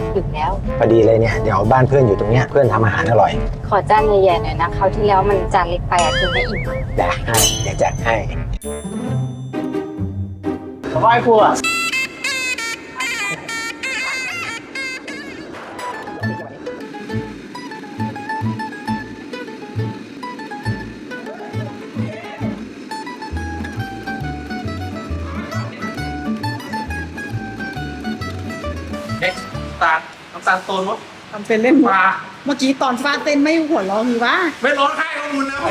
ฟอยู่แล้ว พอดีเลยเนี่ยเดี๋ยวบ้านเพื่อนอยู่ตรงเนี้ยเพื่อนทำอาหารอร่อยขอจานใหญ่ๆหน่อยนะคราวที่แล้วมันจานเล็กไปอะกินไม่อิ่มแดกให้เดี๋ยวแจกให้ไหว้ครูอะเอ๊ะน้ำตาลน้ำตาลโตนวะทำเป็นเล่นหัวมาเมื่อกี้ตอนฟาดเต้นไม่หัวเราะคือว่าไม่ร้องไห้ก็มุนนะไอ้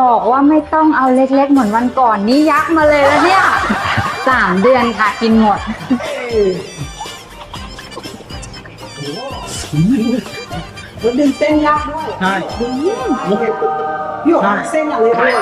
บอกว่าไม่ต้องเอาเล็กๆ เหมือนวันก่อนนี่ยักษ์มาเลยแล้วเนี่ยสามเดือนค่ะกินหมดรถดึงเส้นยากด้วยใช่พี่บอกว่าเส้นอะไรด้วย